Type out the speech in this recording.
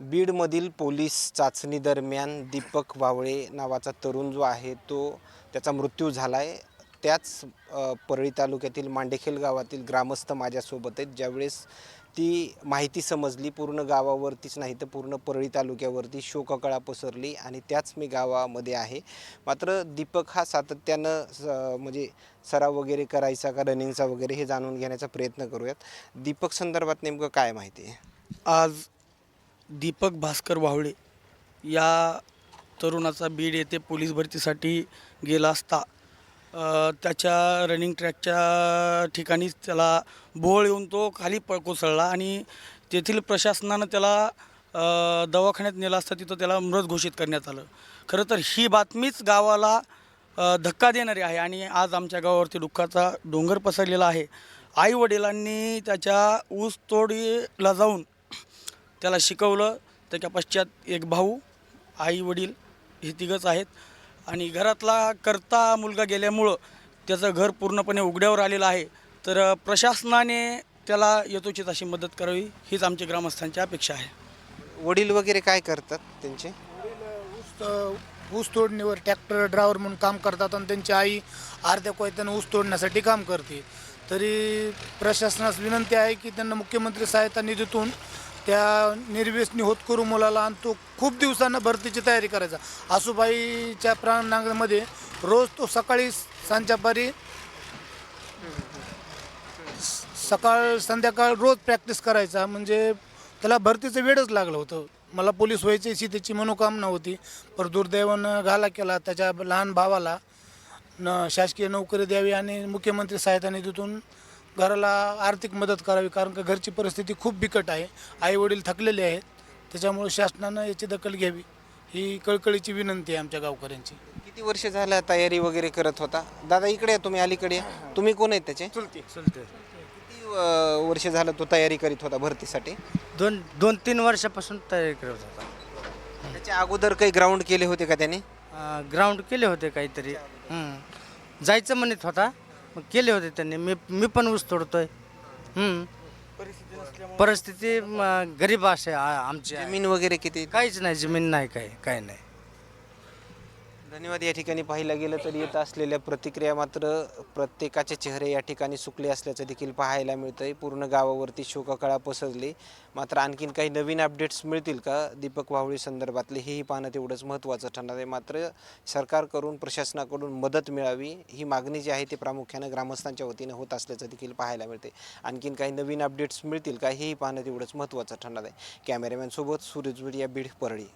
बीडमधील police चाचणी दरम्यान दीपक वावळे नावाचा तरुण जो आहे तो त्याचा मृत्यू झाला आहे त्याच परळी तालुक्यातील मांडेखेल गावातील ग्रामस्थ माझ्यासोबत आहेत. ज्यावेळेस ती माहिती समजली पूर्ण गावावरतीच नाही तर पूर्ण परळी तालुक्यावरती शोककळा पसरली आणि त्याच मी गावामध्ये आहे. मात्र दीपक हा सातत्यानं स- म्हणजे सराव वगैरे करायचा का रनिंगचा वगैरे हे जाणून घेण्याचा प्रयत्न करूयात. दीपक संदर्भात नेमकं काय माहिती आहे? आज दीपक भास्कर वावळे या तरुणाचा बीड येथे पोलीस भरतीसाठी गेला असता. त्याच्या रनिंग ट्रॅकच्या ठिकाणीच त्याला बोळ येऊन तो खाली प कोसळला आणि तेथील प्रशासनानं त्याला दवाखान्यात नेला असता. तिथं त्याला मृत घोषित करण्यात आलं. खरं तर ही बातमीच गावाला धक्का देणारी आहे आणि आज आमच्या गावावरती दुःखाचा डोंगर पसरलेला आहे. आई वडिलांनी त्याच्या ऊसतोडीला जाऊन त्याला शिकवलं त्याच्या पश्चात एक भाऊ आई वडील हे तिघंच आहेत. आणि घरातला करता मुलगा गेल्यामुळं त्याचं घर पूर्णपणे उघड्यावर आलेलं आहे. तर प्रशासनाने त्याला यथोचित अशी मदत करावी हीच आमच्या ग्रामस्थांची अपेक्षा आहे. वडील वगैरे काय करतात त्यांचे? ऊस ऊस तोडणीवर ट्रॅक्टर ड्रायव्हर म्हणून काम करतात आणि त्यांची आई अर्ध्या कोयत्यानं ऊस तोडण्यासाठी काम करते. तरी प्रशासनास विनंती आहे की त्यांना मुख्यमंत्री सहायता निधीतून त्या निर्व्यसनी होतकरू मुलाला आणि तो खूप दिवसानं भरतीची तयारी करायचा. आसूबाईच्या प्रांगणामध्ये रोज तो सकाळी सांच्यापारी सकाळ संध्याकाळ रोज प्रॅक्टिस करायचा. म्हणजे त्याला भरतीचं वेळच लागलं होतं. मला पोलीस व्हायची अशी त्याची मनोकामना होती. पण दुर्दैवानं घाला केला त्याच्या लहान भावाला. न शासकीय नोकरी द्यावी आणि मुख्यमंत्री सहायता निधीतून घराला आर्थिक मदत करावी कारण का घरची परिस्थिती खूप बिकट आहे. आई वडील थकलेले आहेत. त्याच्यामुळे शासनानं याची दखल घ्यावी ही कळकळीची विनंती आहे आमच्या गावकऱ्यांची. किती वर्ष झालं तयारी वगैरे करत होता? दादा इकडे या तुम्ही अलीकडे या. तुम्ही कोण आहेत त्याचे? चलते चलते. किती अ, वर्ष झालं तो तयारी करीत होता भरतीसाठी? दोन दोन तीन वर्षापासून तयारी करत होता. त्याच्या अगोदर काही ग्राउंड केले होते का त्याने? ग्राउंड केले होते काहीतरी. जायचं म्हणत होता. मग केले होते त्यांनी मी मी पण ऊस तोडतोय हम्म. परिस्थिती म, गरीब असे आ- आमची आहे. जमीन वगैरे किती काहीच नाही जमीन नाही काही काही नाही धन्यवाद. या ठिकाणी पाहायला गेलं तर येत असलेल्या प्रतिक्रिया मात्र प्रत्येकाचे चेहरे या ठिकाणी सुकले असल्याचं देखील पाहायला मिळतं आहे पूर्ण गावावरती शोककळा पसरली. मात्र आणखीन काही नवीन अपडेट्स मिळतील का? दीपक वावळी संदर्भातले हेही पाहणं तेवढंच महत्त्वाचं ठरणार आहे. मात्र सरकारकडून प्रशासनाकडून मदत मिळावी ही मागणी जी आहे ती प्रामुख्यानं ग्रामस्थांच्या वतीनं होत असल्याचं देखील पाहायला मिळते आणखीन काही नवीन अपडेट्स मिळतील का? हेही पाहणं तेवढंच महत्त्वाचं ठरणार आहे. कॅमेरामॅनसोबत सूरज या बीड परळी.